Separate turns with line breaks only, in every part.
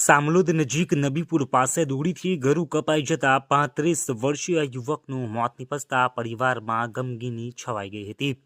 સામલોદ નજીક નબીપુર પાસે દોડીથી ગરુ કપાઈ જતા પાંત્રીસ વર્ષીય યુવકનું મોત નિપજતા પરિવારમાં ગમગીની છવાઈ ગઈ હતી.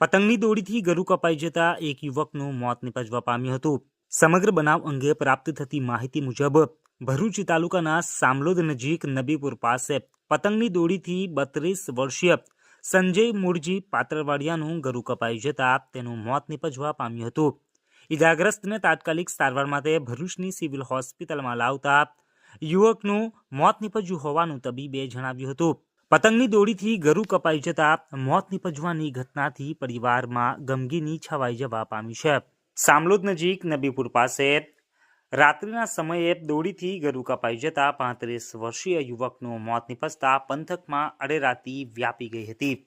પતંગની દોડીથી ગરુ કપાઈ જતા એક યુવકનું મોત નિપજવા પામ્યું હતું. સમગ્ર બનાવ અંગે પ્રાપ્ત થતી માહિતી મુજબ, ભરૂચ તાલુકાના સામલોદ નજીક નબીપુર પાસે પતંગની દોડીથી બત્રીસ વર્ષીય સંજય મૂળજી પાત્રવાડિયાનું ગરુ કપાઈ જતા તેનું મોત નિપજવા પામ્યું હતું. ઇજાગ્રસ્તને તાત્કાલિક સારવાર માટે ભરૂચની સિવિલ હોસ્પિટલમાં લાવતા યુવકનું મોત નિપજ્યું હોવાનું તબીબે જણાવ્યું હતું. પતંગની દોડીથી ગરુ કપાઈ જતા મોત નિપજવાની ઘટનાથી પરિવારમાં ગમગીની છવાઈ જવા પામી છે. સામલોદ નજીક નબીપુર પાસે રાત્રિના સમયે દોડીથી ગરુ કપાઈ જતા પાંત્રીસ વર્ષીય યુવકનું મોત નિપજતા પંથકમાં અડેરાતી વ્યાપી ગઈ હતી.